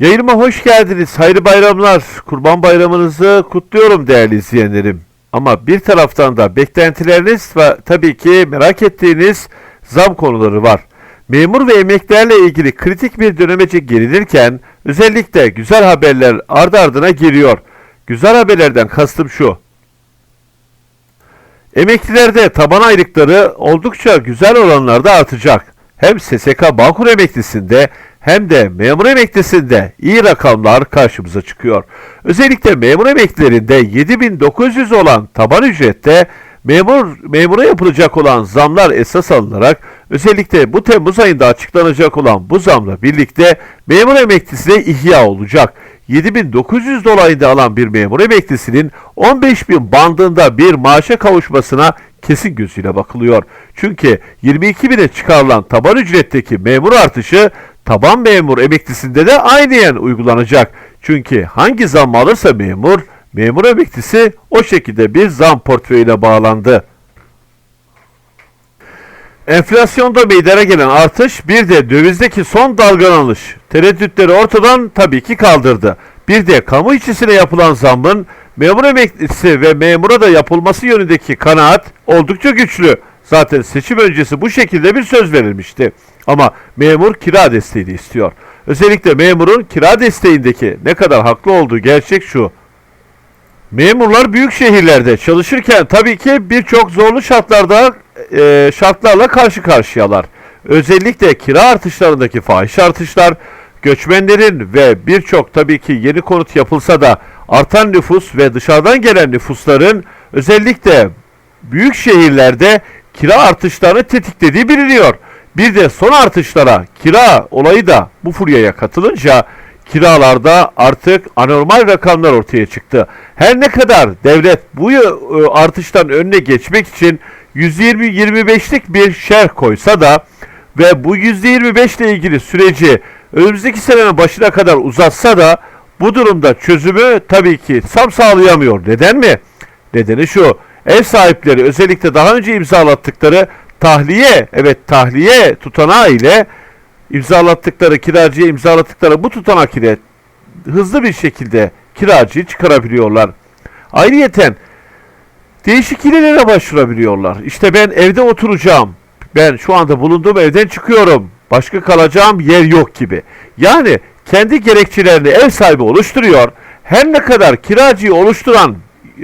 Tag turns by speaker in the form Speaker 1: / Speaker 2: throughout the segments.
Speaker 1: Yayınıma hoş geldiniz. Hayırlı bayramlar. Kurban bayramınızı kutluyorum değerli izleyenlerim. Ama bir taraftan da beklentileriniz ve tabii ki merak ettiğiniz zam konuları var. Memur ve emeklilerle ilgili kritik bir dönemece gelinirken özellikle güzel haberler ardı ardına geliyor. Güzel haberlerden kastım şu. Emeklilerde taban aylıkları oldukça güzel oranlarda artacak. Hem SSK Bağkur emeklisinde hem de memur emeklisinde iyi rakamlar karşımıza çıkıyor. Özellikle memur emeklilerinde 7900 olan taban ücrette memur memura yapılacak olan zamlar esas alınarak özellikle bu Temmuz ayında açıklanacak olan bu zamla birlikte memur emeklisi de ihya olacak. 7900 dolayında alan bir memur emeklisinin 15.000 bandında bir maaşa kavuşmasına kesin gözüyle bakılıyor. Çünkü 22 bine çıkarılan taban ücretteki memur artışı taban memur emeklisinde de aynen uygulanacak. Çünkü hangi zam alırsa memur, memur emeklisi o şekilde bir zam portföyüne bağlandı. Enflasyonda meydana gelen artış bir de dövizdeki son dalgalanış tereddütleri ortadan tabii ki kaldırdı. Bir de kamu işçisine yapılan zammın memur emeklisi ve memura da yapılması yönündeki kanaat oldukça güçlü. Zaten seçim öncesi bu şekilde bir söz verilmişti. Ama memur kira desteği de istiyor. Özellikle memurun kira desteğindeki ne kadar haklı olduğu gerçek şu. Memurlar büyük şehirlerde çalışırken tabii ki birçok zorlu şartlarda e, şartlarla karşı karşıyalar. Özellikle kira artışlarındaki fahiş artışlar, göçmenlerin ve birçok tabii ki yeni konut yapılsa da artan nüfus ve dışarıdan gelen nüfusların özellikle büyük şehirlerde kira artışlarını tetiklediği biliniyor. Bir de son artışlara kira olayı da bu furyaya katılınca kiralarda artık anormal rakamlar ortaya çıktı. Her ne kadar devlet bu e, artıştan önüne geçmek için 120-25'lik bir şerh koysa da ve bu %25 ile ilgili süreci önümüzdeki senenin başına kadar uzatsa da bu durumda çözümü tabii ki sam sağlayamıyor. Neden mi? Nedeni şu. Ev sahipleri özellikle daha önce imzalattıkları tahliye, evet tahliye tutanağı ile imzalattıkları kiracıya imzalattıkları bu tutanak ile hızlı bir şekilde kiracıyı çıkarabiliyorlar. Ayrıyeten değişik hilelere başvurabiliyorlar. İşte ben evde oturacağım. Ben şu anda bulunduğum evden çıkıyorum. Başka kalacağım yer yok gibi. Yani kendi gerekçelerini ev sahibi oluşturuyor. Her ne kadar kiracıyı oluşturan,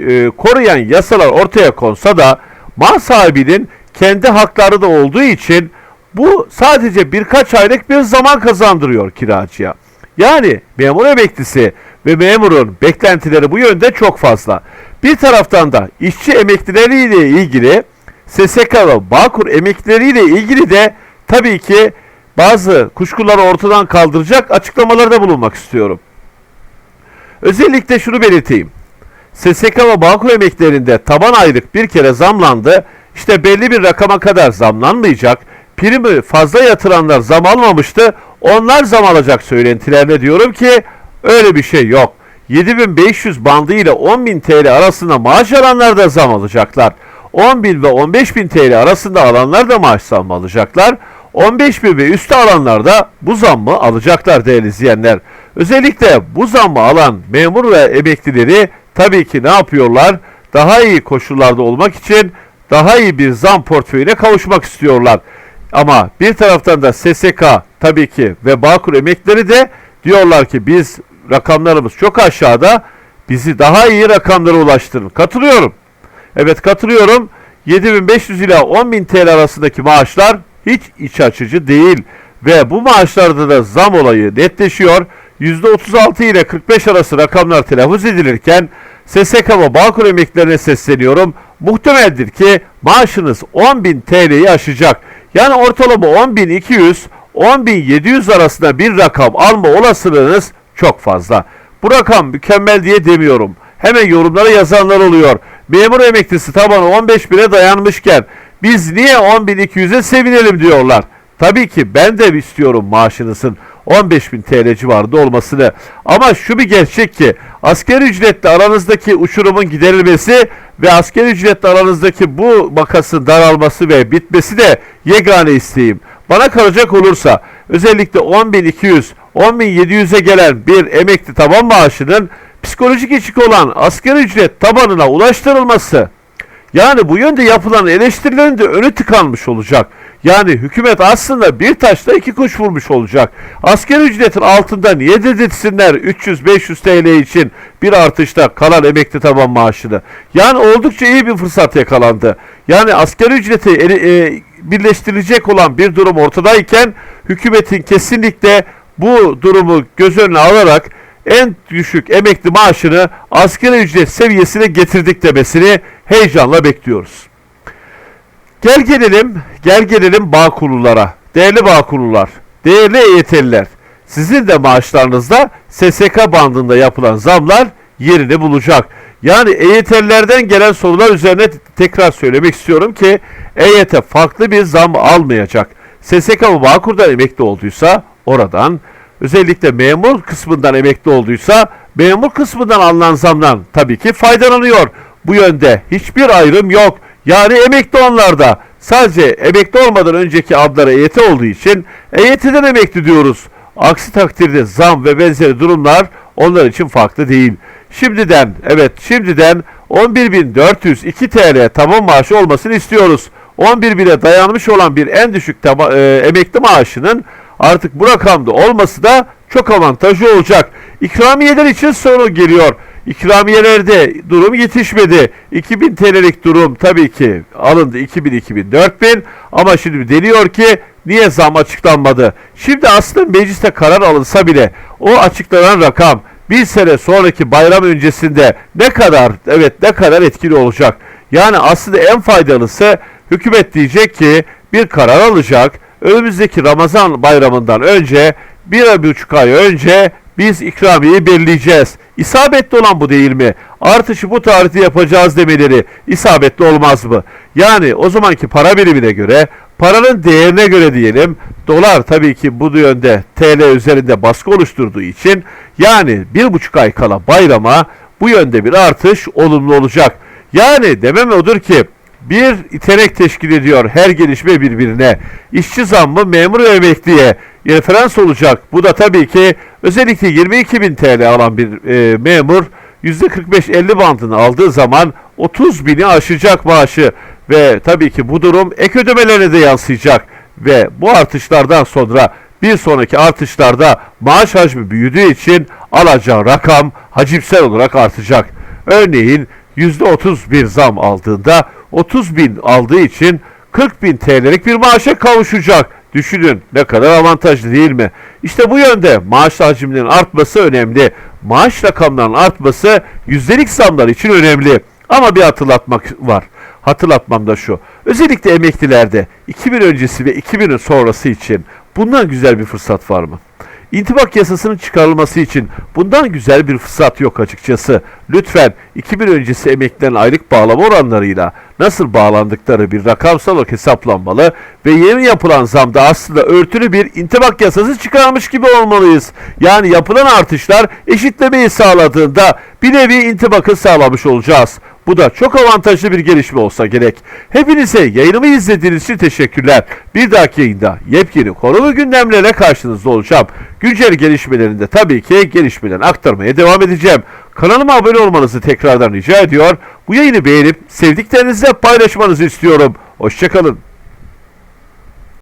Speaker 1: e, koruyan yasalar ortaya konsa da mal sahibinin kendi hakları da olduğu için bu sadece birkaç aylık bir zaman kazandırıyor kiracıya. Yani memur emeklisi ve memurun beklentileri bu yönde çok fazla. Bir taraftan da işçi emeklileriyle ilgili SSK ve Bağkur emeklileriyle ilgili de tabii ki bazı kuşkuları ortadan kaldıracak açıklamalarda bulunmak istiyorum. Özellikle şunu belirteyim. SSK ve Bağkur emeklerinde taban aylık bir kere zamlandı. İşte belli bir rakama kadar zamlanmayacak. Primi fazla yatıranlar zam almamıştı. Onlar zam alacak söylentilerine diyorum ki öyle bir şey yok. 7500 bandı ile 10.000 TL arasında maaş alanlar da zam alacaklar. 10.000 ve 15.000 TL arasında alanlar da maaş zammı alacaklar. 15.000 ve üstü alanlar da bu zammı alacaklar değerli izleyenler. Özellikle bu zammı alan memur ve emeklileri tabii ki ne yapıyorlar? Daha iyi koşullarda olmak için daha iyi bir zam portföyüne kavuşmak istiyorlar. Ama bir taraftan da SSK tabii ki ve Bağkur emekleri de diyorlar ki biz rakamlarımız çok aşağıda bizi daha iyi rakamlara ulaştırın. Katılıyorum. Evet katılıyorum. 7500 ila 10.000 TL arasındaki maaşlar hiç iç açıcı değil. Ve bu maaşlarda da zam olayı netleşiyor. %36 ile 45 arası rakamlar telaffuz edilirken SSK ve Bağkur emeklilerine sesleniyorum. Muhtemeldir ki maaşınız 10.000 TL'yi aşacak. Yani ortalama 10.200 10.700 arasında bir rakam alma olasılığınız çok fazla. Bu rakam mükemmel diye demiyorum. Hemen yorumlara yazanlar oluyor. Memur emeklisi tabanı 15 bine dayanmışken biz niye 10.200'e sevinelim diyorlar. Tabii ki ben de istiyorum maaşınızın 15.000 TL civarında olmasını. Ama şu bir gerçek ki asgari ücretle aranızdaki uçurumun giderilmesi ve asgari ücretle aranızdaki bu makasın daralması ve bitmesi de yegane isteğim. Bana kalacak olursa özellikle 10.200 10.700'e gelen bir emekli taban maaşının psikolojik eşik olan asgari ücret tabanına ulaştırılması yani bu yönde yapılan eleştirilerin de önü tıkanmış olacak. Yani hükümet aslında bir taşla iki kuş vurmuş olacak. Asgari ücretin altında niye dedirtsinler 300-500 TL için bir artışta kalan emekli taban maaşını? Yani oldukça iyi bir fırsat yakalandı. Yani asgari ücreti e, birleştirilecek olan bir durum ortadayken hükümetin kesinlikle bu durumu göz önüne alarak en düşük emekli maaşını asgari ücret seviyesine getirdik demesini heyecanla bekliyoruz. Gel gelelim, gel gelelim bağ kurullara. Değerli bağ kurullar, değerli EYT'liler. Sizin de maaşlarınızda SSK bandında yapılan zamlar yerini bulacak. Yani EYT'lilerden gelen sorular üzerine tekrar söylemek istiyorum ki EYT farklı bir zam almayacak. SSK bu Bağkur'dan emekli olduysa oradan özellikle memur kısmından emekli olduysa memur kısmından alınan zamdan tabii ki faydalanıyor. Bu yönde hiçbir ayrım yok. Yani emekli onlarda. Sadece emekli olmadan önceki adları EYT olduğu için EYT'den emekli diyoruz. Aksi takdirde zam ve benzeri durumlar onlar için farklı değil. Şimdiden evet şimdiden 11.402 TL taban maaşı olmasını istiyoruz. 11 bine dayanmış olan bir en düşük taba- e, emekli maaşının artık bu rakamda olması da çok avantajlı olacak. İkramiyeler için sorun geliyor. İkramiyelerde durum yetişmedi. 2000 TL'lik durum tabii ki alındı 2000 2000 4000 ama şimdi deniyor ki niye zam açıklanmadı? Şimdi aslında mecliste karar alınsa bile o açıklanan rakam bir sene sonraki bayram öncesinde ne kadar evet ne kadar etkili olacak? Yani aslında en faydalısı hükümet diyecek ki bir karar alacak. Önümüzdeki Ramazan bayramından önce bir buçuk ay önce biz ikramiyeyi belirleyeceğiz. İsabetli olan bu değil mi? Artışı bu tarihte yapacağız demeleri isabetli olmaz mı? Yani o zamanki para birimine göre, paranın değerine göre diyelim, dolar tabii ki bu yönde TL üzerinde baskı oluşturduğu için yani bir buçuk ay kala bayrama bu yönde bir artış olumlu olacak. Yani demem odur ki bir iterek teşkil ediyor her gelişme birbirine. İşçi zammı memur ve emekliye referans olacak. Bu da tabii ki özellikle 22 bin TL alan bir e, memur %45-50 bandını aldığı zaman 30 bini aşacak maaşı ve tabii ki bu durum ek ödemelerine de yansıyacak ve bu artışlardan sonra bir sonraki artışlarda maaş hacmi büyüdüğü için alacağı rakam hacimsel olarak artacak. Örneğin %30 bir zam aldığında 30 bin aldığı için 40 bin TL'lik bir maaşa kavuşacak. Düşünün ne kadar avantajlı değil mi? İşte bu yönde maaş hacimlerinin artması önemli. Maaş rakamlarının artması yüzdelik zamlar için önemli. Ama bir hatırlatmak var. Hatırlatmam da şu. Özellikle emeklilerde 2000 öncesi ve 2000'in sonrası için bundan güzel bir fırsat var mı? İntibak yasasının çıkarılması için bundan güzel bir fırsat yok açıkçası. Lütfen 2000 öncesi emeklilerin aylık bağlama oranlarıyla nasıl bağlandıkları bir rakamsal hesaplanmalı ve yeni yapılan zamda aslında örtülü bir intibak yasası çıkarmış gibi olmalıyız. Yani yapılan artışlar eşitlemeyi sağladığında bir nevi intibakı sağlamış olacağız. Bu da çok avantajlı bir gelişme olsa gerek. Hepinize yayınımı izlediğiniz için teşekkürler. Bir dahaki yayında yepyeni konu ve gündemlerle karşınızda olacağım. Güncel gelişmelerinde tabii ki gelişmelerini aktarmaya devam edeceğim. Kanalıma abone olmanızı tekrardan rica ediyor. Bu yayını beğenip sevdiklerinizle paylaşmanızı istiyorum. Hoşçakalın.